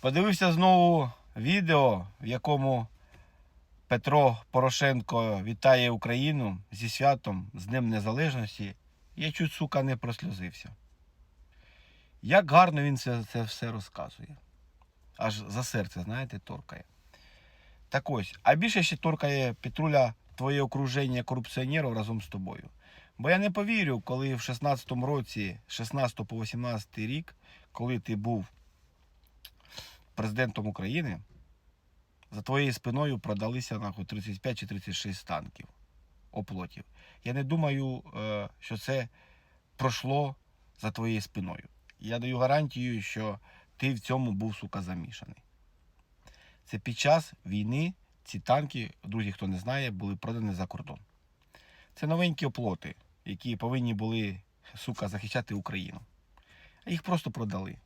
Подивився знову відео, в якому Петро Порошенко вітає Україну зі святом, з Днем Незалежності. Я чуть, сука, не просльозився. Як гарно він це, це все розказує. Аж за серце, знаєте, торкає. Так ось, а більше ще торкає Петруля твоє окруження корупціонерів разом з тобою. Бо я не повірю, коли в 16-му році, 16 по 18 рік, коли ти був президентом України, за твоєю спиною продалися нахуй 35 чи 36 танків оплотів. Я не думаю, е, що це пройшло за твоєю спиною. Я даю гарантію, що ти в цьому був сука замішаний. Це під час війни ці танки, друзі, хто не знає, були продані за кордон. Це новенькі оплоти, які повинні були, сука, захищати Україну. А їх просто продали.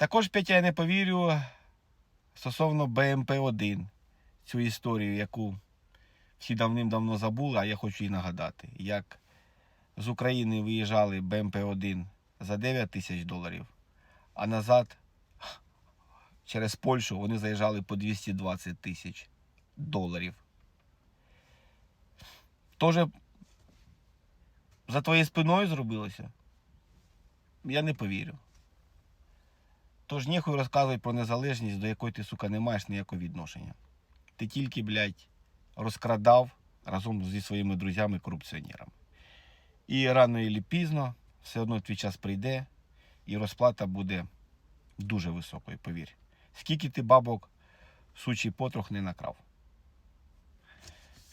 Також, Петя, я не повірю стосовно БМП-1, цю історію, яку всі давним-давно забули, а я хочу її нагадати. Як з України виїжджали БМП-1 за 9 тисяч доларів, а назад через Польщу вони заїжджали по 220 тисяч доларів. Тоже за твоєю спиною зробилося? Я не повірю. Тож ніхуй розказуй про незалежність, до якої ти, сука, не маєш ніякого відношення. Ти тільки, блядь, розкрадав разом зі своїми друзями-корупціонерами. І рано і пізно все одно твій час прийде, і розплата буде дуже високою, повір. Скільки ти бабок сучий потрох не накрав.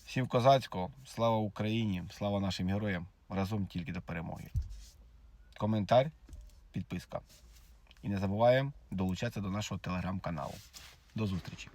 Всім козацького, слава Україні, слава нашим героям, разом тільки до перемоги. Коментар, підписка. І не забуваємо долучатися до нашого телеграм-каналу. До зустрічі!